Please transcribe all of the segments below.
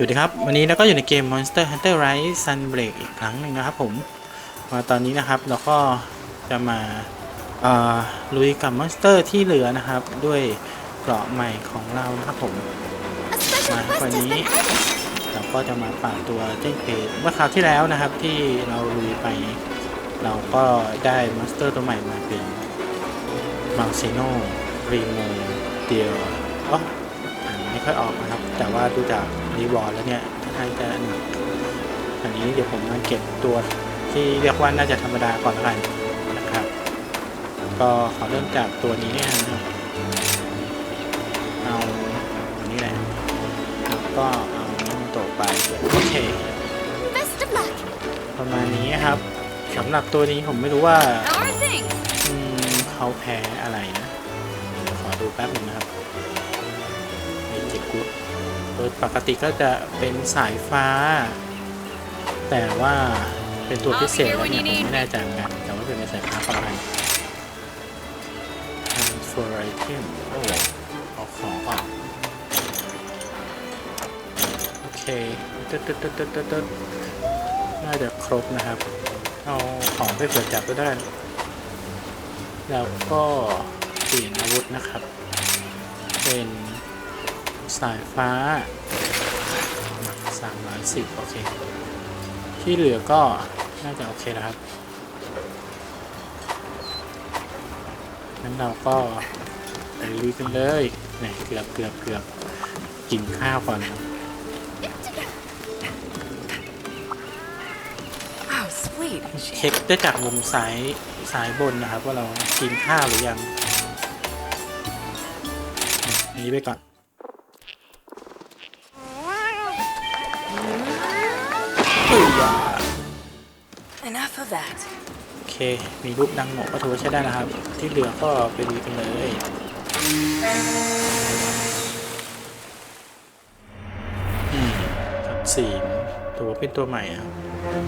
อยู่ดีครับวันนี้เราก็อยู่ในเกม Monster Hunter Rise Sunbreak อีกครั้งหนึ่งนะครับผมมาตอนนี้นะครับเราก็จะมาเอ่อลุยกับมอนสเตอร์ที่เหลือนะครับ ด้วยเกราะใหม่ของเรานะครับผม A special Mà quest coi has nhí. been added. เราก็จะมาป่าดตัวเจ้งเพจเมื่อคราวที่แล้วนะครับที่เราลุยไป เราก็ได้มอนสเตอร์ตัวใหม่มาเป็นมังเซโนรีโมเดียวอ๋ออ่าน ไม่ค่อยออกนะครับ แต่ว่าดูจากรีวอร์ดแล้วเนี่ยน่าจะหนักอันนี้เดี๋ยวผมมาเก็บตัวที่เรียกว่าน่าจะธรรมดาก่อนละกันนะครับ ก็ขอเริ่มจากตัวนี้เนี่ยนะครับเอาอันนี้แหละแล้วก็เอาน้ำโตะไปโอเค Best of luck. ประมาณนี้ครับสำหรับตัวนี้ผมไม่รู้ว่า How are things? อืมเขาแพ้อะไรนะเดี๋ยวขอดูแป๊บหนึงนะครับเมจิ กุโดยปกติก็จะเป็นสายฟ้า แต่ว่าเป็นตัวพิเศษแล้วเนี่ยผมไม่แน่ใจเหมือนกันแต่ว่าเป็นสายฟ้าประมาณ transfer item โอ้เอาของก่อนโอเคตึ๊ดตึ๊ดตึ๊ดตึ๊ดตึ๊ดตึ๊ดน่าจะครบนะครับ เอาของไปเปิดจับก็ได้ แล้วก็เปลี่ยนอาวุธนะครับ เป็น สายฟ้า310โอเค ที่เหลือก็น่าจะโอเคแล้วครับงั้นเราก็ไปลุยกันเลยเนี่ยเกือบเกือบเกือบกินข้าวก่อนนะ How sweet. เช็คได้จากมุมซ้ายซ้ายบนนะครับ ว่าเรากินข้าวหรือยัง อันนี้ไปก่อน มีรูปดังโงก็ถือว่าใช้ได้นะครับ ที่เหลือก็ไปดูกันเลยอืมครับสีตัวเป็นตัวใหม่อะครับ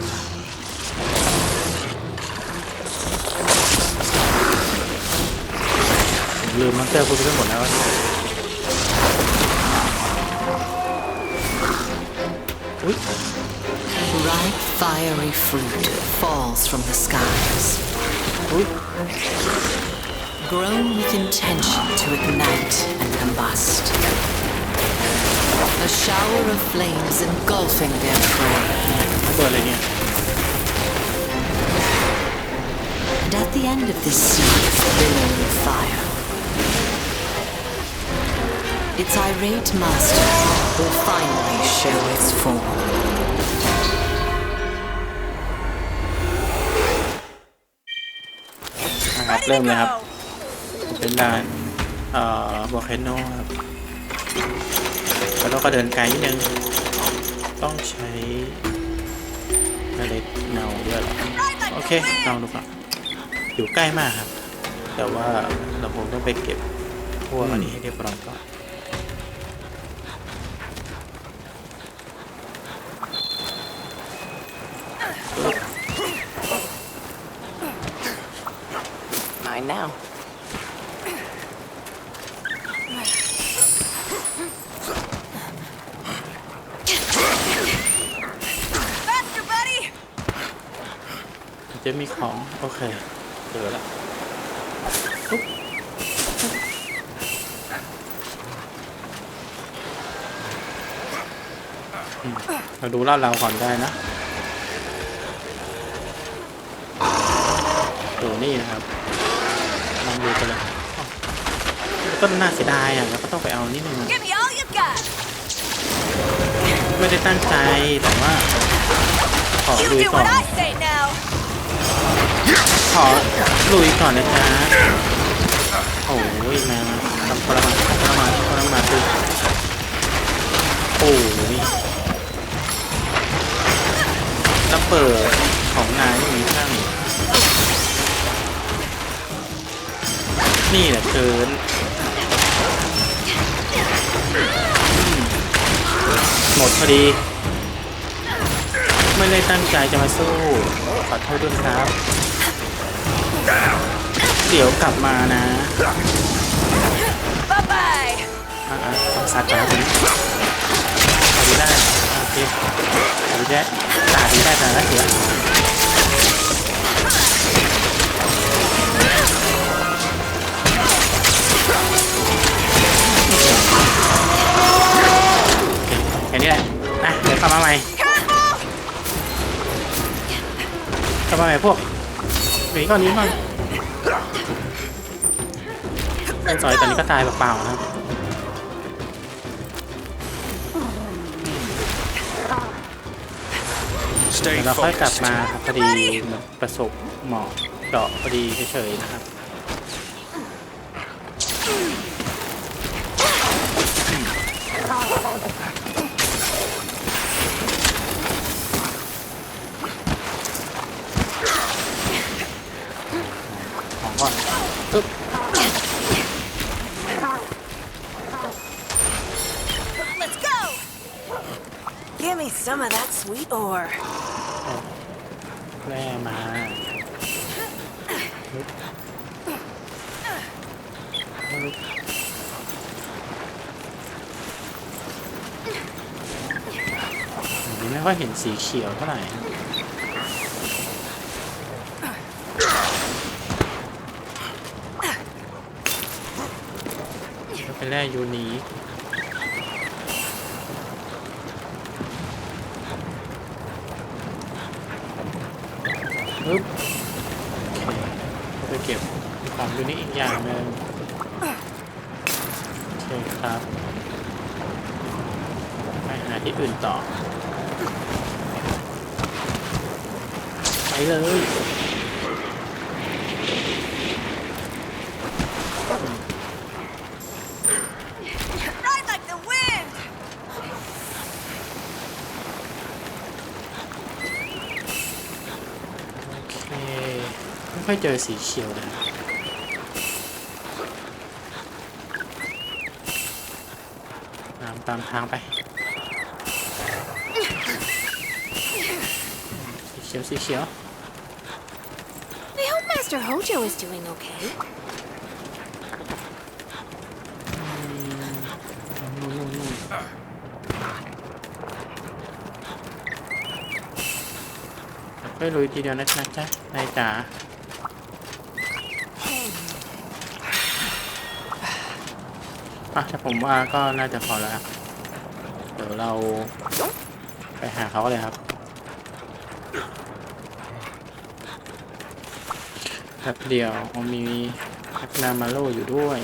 ลืมมอนเตอร์พูดไปทั้งหมดแล้วอุ้ย fiery fruit falls from the skies. Grown with intention to ignite and combust. A shower of flames engulfing their prey. And at the end of this sea of billowing fire, its irate master will finally show its form. เริ่มเลยครับเป็นด่านเอ่อวอลเคโนครับแล้วเราก็เดินไกลนิดนึงต้องใช้เมล็ดเนาด้วยเหรอโอเคลองดูก่อนอยู่ใกล้มากครับ แต่ว่าเราคงต้องไปเก็บพวกอันนี้ให้เรียบร้อยก่อน Mine now. Faster, buddy! จะมีของ โอเค เจอแล้วปุ๊บอืมเราดูลาดเราก่อนได้นะตัวนี้นะครับลอง ดูกันเลยอ้าวก็น่าเสียดายอะแล้วก็ต้องไปเอานิดนึงอะ Give me all you got! ไม่ได้ตั้งใจแต่ว่าขอ You ลุย do ก่อน what I say now! ขอลุยก่อนนะจ๊ะโอ้ยมามาทำปรมาทำปรมาทำปรมาคือโอ้ยแล้วเปิดของนายมีช่าง นี่แหละเกินอืมหมดพอดี ไม่ได้ตั้งใจจะมาสู้ ขอโทษด้วยครับ เดี๋ยวกลับมานะ Bye bye! อะๆต้องซัดก่อนนะคุณพอดีได้เคดูแจ๊ตาดีได้ตาละเสือโมาใหม่พวกหนีก่อนหนีก่อนไอ้ซอยตอนนี้ก็ตายเปล่าๆนะครับ Stay เดี๋ยวเราค่อยกลับ focused. มาครับพอดีประสบหมอกเจาะพอดีเฉยๆนะครับ ของก่อนปึ๊บ Let's go! Give me some of that sweet ore. แร่มาปึ๊บปึ๊บอันนี้ไม่ค่อยเห็นสีเขียวเท่าไหร่นะก็เป็น แร่ยูนีปึ๊บเคก็ไปเก็บของยูนิอีกอย่างหนึ่งโอเคครับ ไปหาที่อื่นต่อ ไปเลย Ride like the wind! โอเค ไม่ค่ อยเจอสีเขียวเลยตามตามทางไป สีเขียวสีเขียว I hope Master Hojo is doing okay. นู่นนู่นนู่นค่อยลุยทีเดียวนะนะจ๊ะนายจ๋า อะถ้าผมว่าก็น่าจะพอแล้วเดี๋ยวเราไปหาเขาเลยครับแป๊บเดียวอ๋อมีแพ็กนามาโลอยู่ด้วย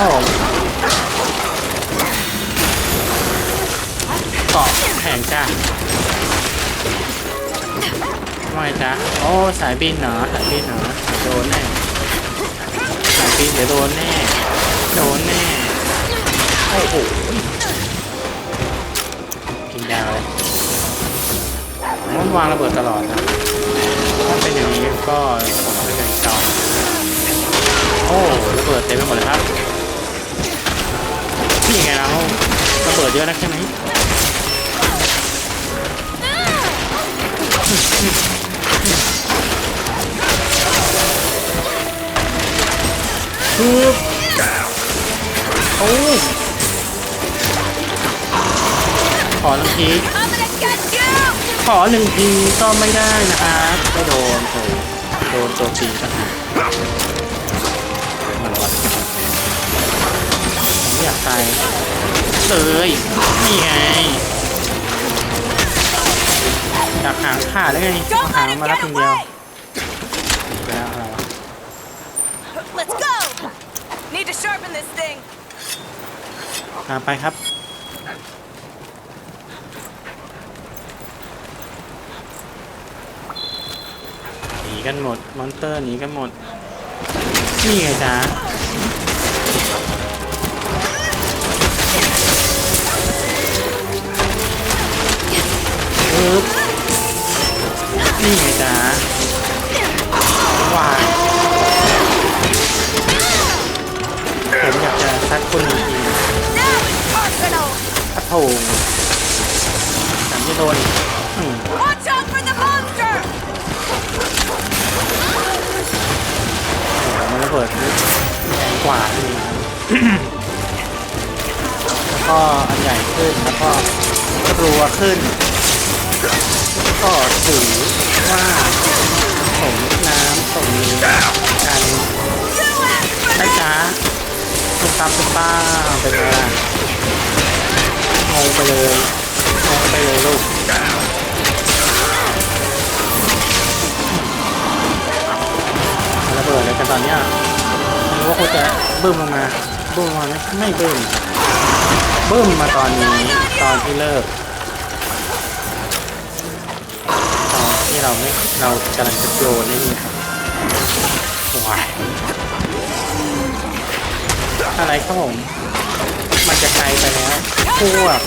ครับผมเกาะแข่งจ้าว่จ๊ะโอ้สายบินเหรอสายบินเหรอโดนแน่สายบินเดี๋ยวโดนแน่ โดนแน่ โอ้โหกินยาวเลยมันวางระเบิดตลอดนะถ้าเป็นอย่างนี้ก็ผมจะเป็นจอมโอ้ระเบิดเต็มไปหมดเลยครับ นี่ไงเราระเบิดเยอะนักใช่ไหมปึ๊บโอ้ขอหนึ่งทีขอหนึ่งทีก็ไม่ได้นะครับไม่โดนโถโดนโจมตีต่างห อยากตายเลยนี่ไงอยากหางขาดได้ไงหางมาลับคนเดียวไปแล้วอรวะ Let's ไปครับหนีกันหมด มอนเตอร์หนีกันหมด นี่ไงจ้า บนี่ไงจ๊ะว้ายผมอยากจะซัดคนจริงๆ Arsenal! กระโถงสามจะโดนอืม Watch out for the monster! มันระเบิดนี่แรงกว่านี่ครับแล้วก็อันใหญ่ขึ้นแล้วก็รัวขึ้น ก็ถือว่าผมน้ำตรงนี้กันได้จ้าตุ้มตามตุ้มป้ามเป็นล่ะงงไปเลยงงไปเลยลูกระเบิดเลยกันตอนเนี้ยไม่รู้ว่าเขาจะบึ้มลงมาบึ้มมาไหมไม่บึ้มครับบึ้มมาตอนนี้ตอนที่เลิก เราไม่เรากำลังจะโยนนี่ครับว้ายอะไรครับผม มันจะไกลไปแล้วพวก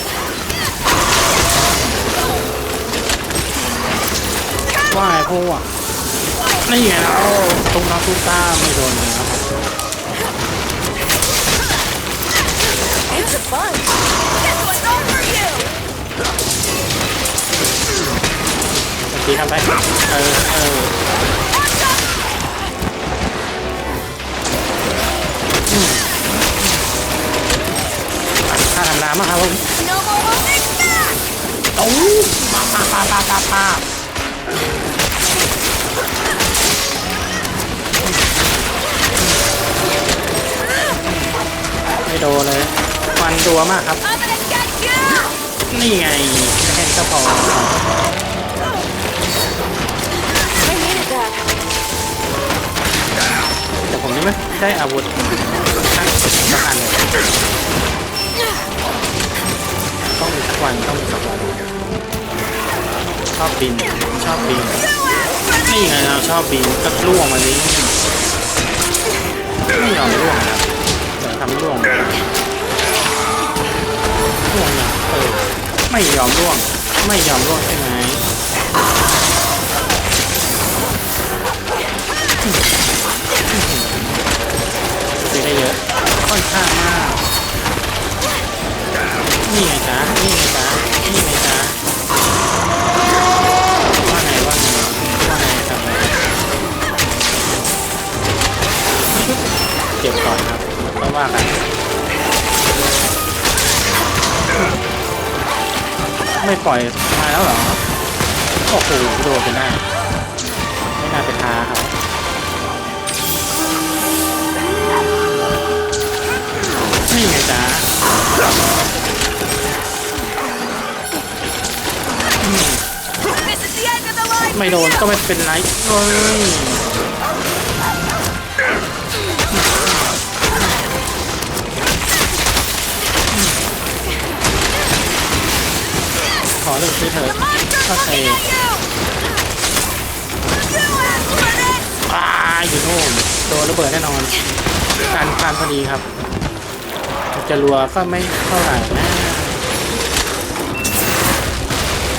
ว่ายพวกนี่ไงเราตุ้มน้ำตุ้มตาไม่โดนนะครับ ตีทำไปเออเอออืมถ้าทำน้ำอะครับผมโอ้ปาปาปาปาปาปาไม่โดนเลยฟันตัวมากครับ นี่ไงแค่นี้ก็พอ ได้อาวุธทั้งสักอันเลยต้องมีสักวันต้องมีสักวันชอบบินชอบบินนี่ไงเราชอบบินก็ล่วงมานี้ไม่ยอมล่วงครับเดี๋ยวทำล่วงล่วงนะเออไม่ยอมล่วง ไม่ยอมล่วงใช่ไหม ได้เยอะค่อนข้างมากนี่ไงจ๊ะนี่ไงจ๊ะนี่ไงจ๊ะว่าไงว่าไงว่าไงทำไงเก็บก่อนครับก็ว่ากันไม่ปล่อยมาแล้วเหรอโอ้โหโดนไปได้ ไม่โดนก็ไม่เป็นไรเฮ้ยขอเรื่องซื้อเถอะ Monster ก็เซ looking at you! You asked for this! อ้าอยู่โน่นโดนระเบิดแน่นอน การการพอดีครับ จะรัวก็ไม่เท่าไหร่นะ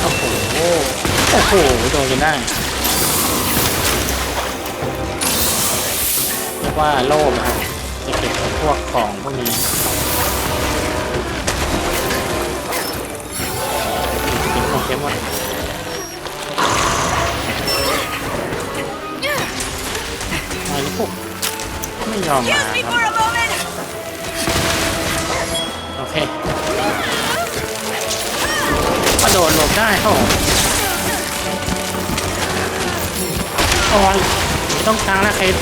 โอ้โห โอ้โหโดนกันได้เรียกว่าโลภนะครับจะเก็บพวกของพวกนี้เป็นโปเกมอนมาลิปุกไม่ยอมมาครับโอเคกระโดดหลบได้ครับ ผมโอ้ยต้องค้างนะเคส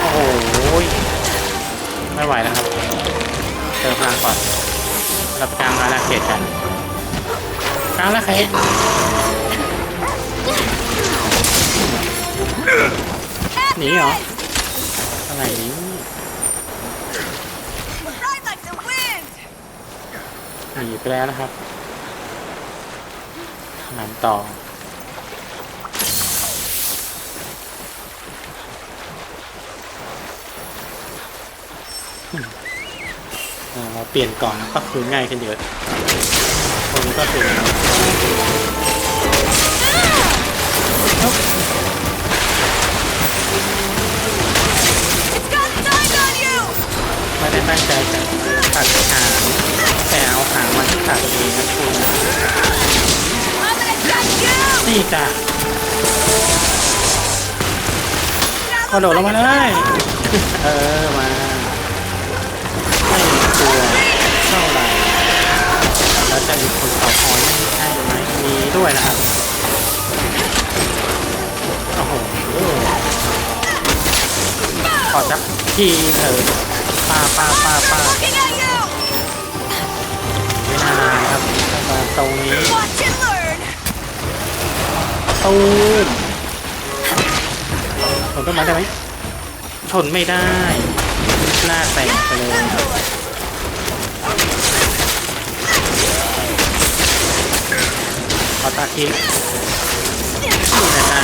โอ้โหไม่ไหวแล้วครับเติมพลังก่อนเราไปกลางอาณาเขตกันกลางแล้วเคสหนีเหรออะไรนี้หนีไปแล้วนะครับงานต่อ เราเปลี่ยนก่อนก็คือง่ายขึ้นเยอะคนก็คือไม่ได้ตั้งใจจะตัดหางแต่เอาหางมาที่ตัดเองนะคุณนี่จ้ะกระโดดลงมาเลย เออ มา แล้วจะมีคนต่อคอยใช่ไหมมีด้วยนะครับโอ้โหขอจับทีเถอะป้าป้าป้าป้าไม่นานครับมาตรงนี้ตูมชนต้นไม้ได้ไหมชนไม่ได้หน้าแตกไปเลยขอ ตาทิพย์นี่นะจ๊ะ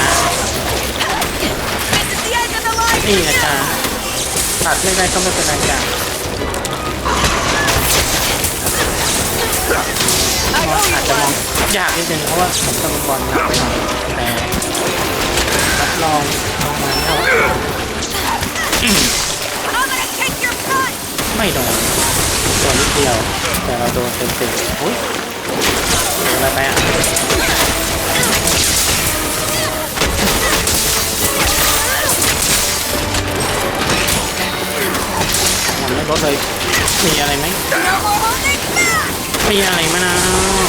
นี่นะจ๊ะตัดไม่ได้ก็ไม่เป็นไรจ้ะอาจจะมองยากนิดนึงเพราะว่าผมตะลุมบอลหนักไปหน่อยแต่รับรองลงมาแล้วไม่โดนตัวนิดเดียว แต่เราโดนเต็มๆอุ้ย อะไรไปอะมันไม่ลดเลย มีอะไรไหม No more holding back. มีอะไรมะนาว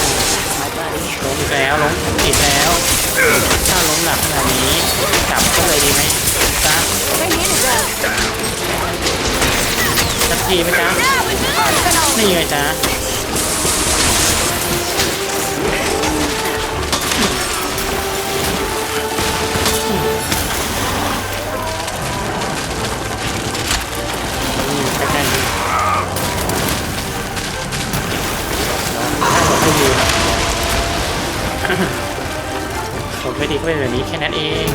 My buddy. ล้มอีกแล้วล้มอีกแล้ว ถ้าล้มหนักขนาดนี้จับก็เลยดีไหมจ๊ะ My hand is up. สักทีไหมจ๊ะ Now it's personal. นี่ไงจ๊ะ ก็เป็นแบบนี้แค่นั้นเอง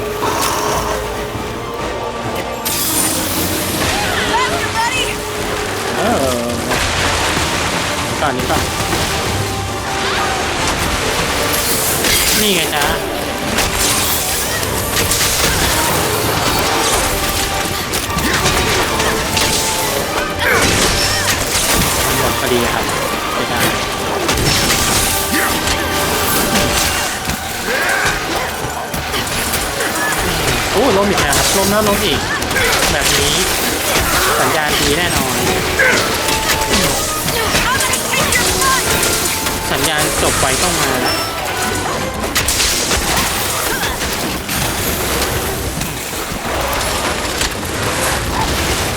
เออก่อนนี้ก่อนนี่ไงจ๊ะหมดพอดีครับ อ้ล้มอีกแล้วครับล้มแล้วล้มอีก แบบนี้สัญญาณดีแน่นอน สัญญาณจบไวต้องมาแล้ว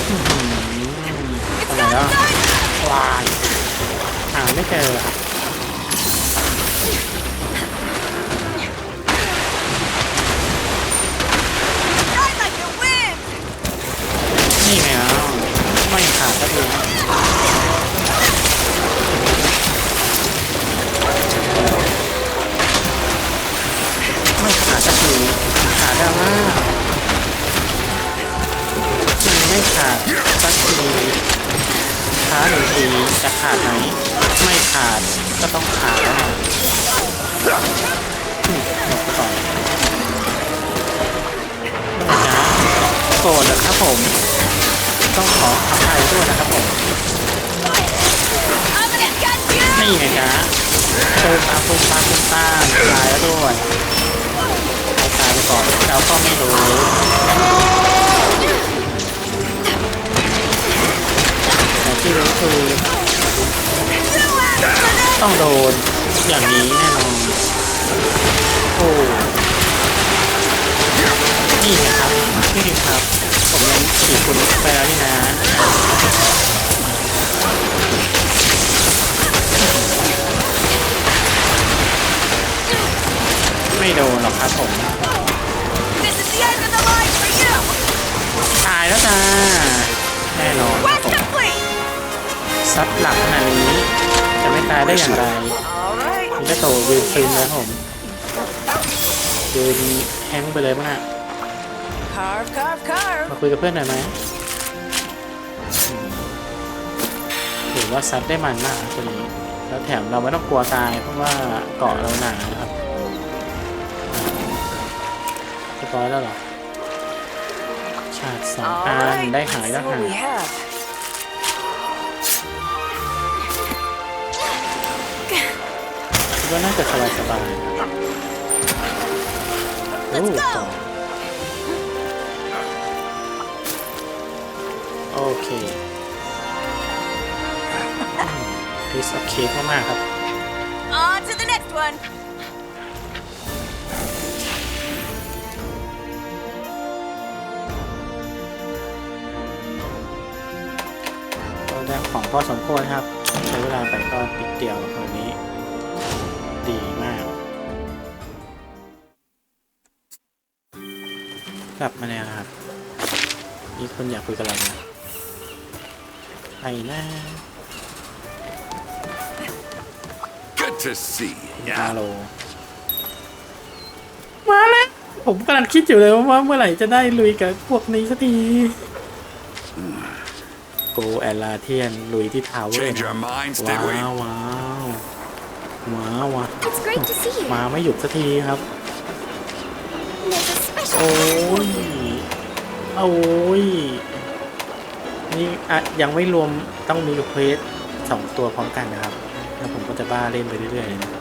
อื้อหือไปไหนแล้ววายหาไม่เจอ Ride like the wind. นี่ไงแล้วไม่ขาดสักที ไม่ขาดสักทีขาดมากมันไม่ขาดสักทีขาหนึ่งทีจะขาดไหมไม่ขาดก็ต้องขาดแล้วนะหมดไปก่อนโกรธนะครับผม ต้องขออภัยด้วยนะครับผมนี่ไงจ๊ะตูมตาตูมตาตูมตาตายแล้วด้วยตายไปก่อนเราก็ไม่รู้แต่ที่รู้คือต้องโดนอย่างนี้แน่นอนโอ้นี่นะครับนี่ครับ ผมยังขี่คุณไปแล้วนี่นะไม่โดนหรอกครับผม This is the end of the line for you. ตายแล้วจ้าแน่นอนครับ Quest ผม complete. ซัดหลักขนาดนี้ จะไม่ตายได้อย่างไร All right. นี่ก็โตวินซึมแล้วผมยืนแฮงก์ไปเลยมั้งอะ Carve, carve, carve. มาคุยกับเพื่อนหน่อยไหมอืมถือว่าซัดได้มันมากนะตัวนี้ แล้วแถมเราไม่ต้องกลัวตายเพราะว่าเกาะเราหนานะครับเรียบร้อยแล้วเหรอ ชาติสอง All อัน right. ได้ Let's หาย see แล้ว what หาย we have. คิดว่าน่าจะสบายสบายๆนะครับโอ้ โอเคพีซออฟเค้กมากๆครับ On to the next one. ก็ได้ของพอสมควรครับ ใช้เวลาไปก็ปิดเดียววันนี้ ดีมาก กลับมาแล้วนะครับ มีคนอยากคุยกับเรานะ ไปนะ Good to see ฮา ya. โลมาแล้วผมกำลังคิดอยู่เลยว่าเมื่อไหร่จะได้ลุยกับพวกนี้สักทีโกแอลลาเทียนลุยที่ทาวเวอร์ Change our minds, did ว้า we? วว้าวว้าวว้าว It's great to see you. มาไม่หยุดสักทีครับ There's a special โอ้ prize ย for you. โอ้ย นี่อะยังไม่รวมต้องมีเควสสองตัวพร้อมกันนะครับ แล้วผมก็จะบ้าเล่นไปเรื่อยๆเลยนะ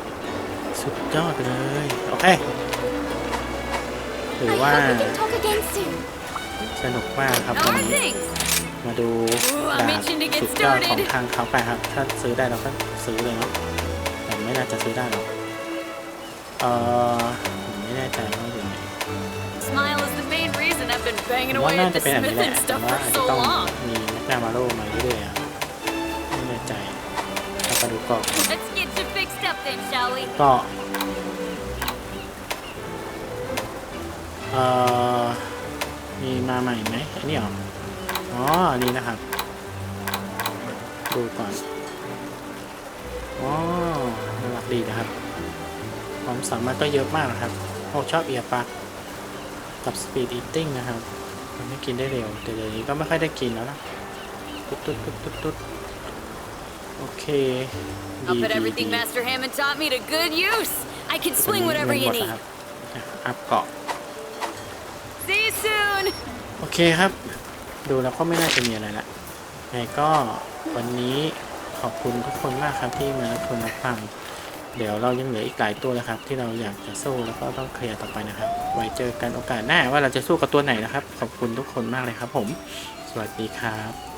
สุดยอดไปเลย โอเคถือ I ว่า hope we can talk again soon. สนุกมากครับ How วัน are นี้ things? มาดู Ooh, I'm ดาบ itching to get สุดยอดของ started. ทางเขาไปครับ ถ้าซื้อได้เราก็ซื้อเลยเนาะแต่ไม่น่าจะซื้อได้หรอกเออผมไม่แน่ใจว่าอยู่ไหน Smile is the main reason I've been ผ banging มว่า away น่า at จะ the เป็นอันนี้ smith แหละ and แต่ stuff ว่า for อาจจะ so ต้องามาโรมาเรื่อยๆอะไม่แน่ใจเราไปดูกล่อง Let's get you fixed up then, shall we? ก็เอ่อมีมาใหม่ไหมอันนี้เหรออ๋ออันนี้นะครับ ดูก่อนอ๋อน่ารักดีนะครับ ความสามารถก็เยอะมากนะครับโอ้ชอบเอียปักกับสปีดอีทติ้งนะครับทำให้กินได้เร็ว แต่เดี๋ยวนี้ก็ไม่ค่อยได้กินแล้วนะ ตุ๊ดตุ๊ดตุ๊ดตุ๊ดตุ๊ดโอเค I'll ดี put ดี everything ดี Master Hammond taught me to good use. I can ตอน swing whatever เงินห you มดแล้ว need. ครับอะอัพเกาะ See you soon. โอเคครับ ดูแล้วก็ไม่น่าจะมีอะไรละไงก็วันนี้ขอบคุณทุกคนมากครับที่มารับชมรับฟัง เดี๋ยวเรายังเหลืออีกหลายตัวนะครับ ที่เราอยากจะสู้แล้วก็ต้องเคลียร์ต่อไปนะครับ ไว้เจอกันโอกาสหน้าว่าเราจะสู้กับตัวไหนนะครับ ขอบคุณทุกคนมากเลยครับผม สวัสดีครับ